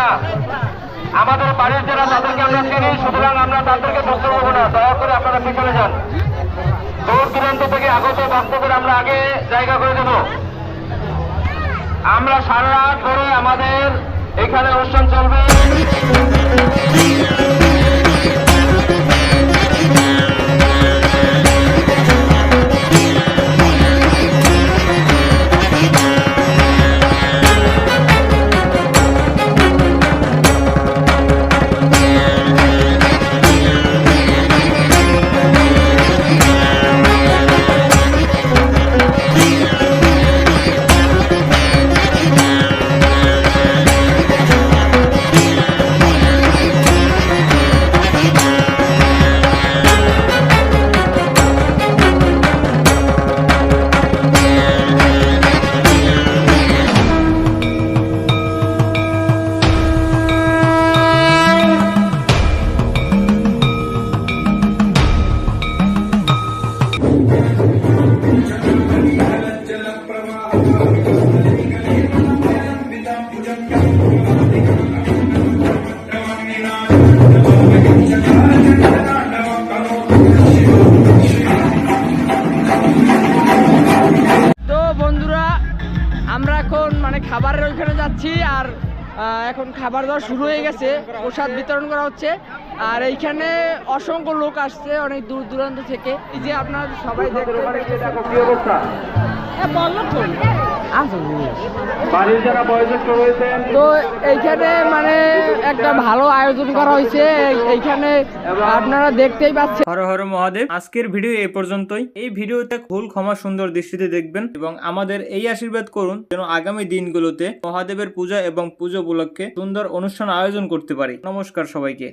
না। আমাদের বাড়ির যারা তাদেরকে আমরা চিনি, সুতরাং আমরা তাদেরকে ঢুকতে পারব না। দয়া করে আপনারা পিছনে যান। দূর দূরান্ত থেকে আগত ভক্তদের আমরা আগে জায়গা করে দেব। আমরা সারা রাত ধরে আমাদের এখানে অনুষ্ঠান চলবে। খাবারের ওইখানে যাচ্ছি আর এখন খাবার দাওয়া শুরু হয়ে গেছে। প্রসাদ বিতরণ করা হচ্ছে। আর এইখানে অসংখ্য লোক আসছে অনেক দূর দূরান্ত থেকে। এই যে আপনারা সবাই দেখতে হ্যাঁ, বলল তো। এইখানে মানে একটা ভালো আয়োজন করা হয়েছে। এইখানে আপনারা দেখতেই পাচ্ছেন। হর হর মহাদেব আজকের ভিডিও এই পর্যন্তই। এই ভিডিওতে ভুল ক্ষমা সুন্দর দৃষ্টিতে দেখবেন এবং আমাদের এই আশীর্বাদ করুন যেন আগামী দিনগুলোতে মহাদেবের পূজা এবং পুজো উপলক্ষে সুন্দর অনুষ্ঠান আয়োজন করতে পারি। নমস্কার সবাইকে।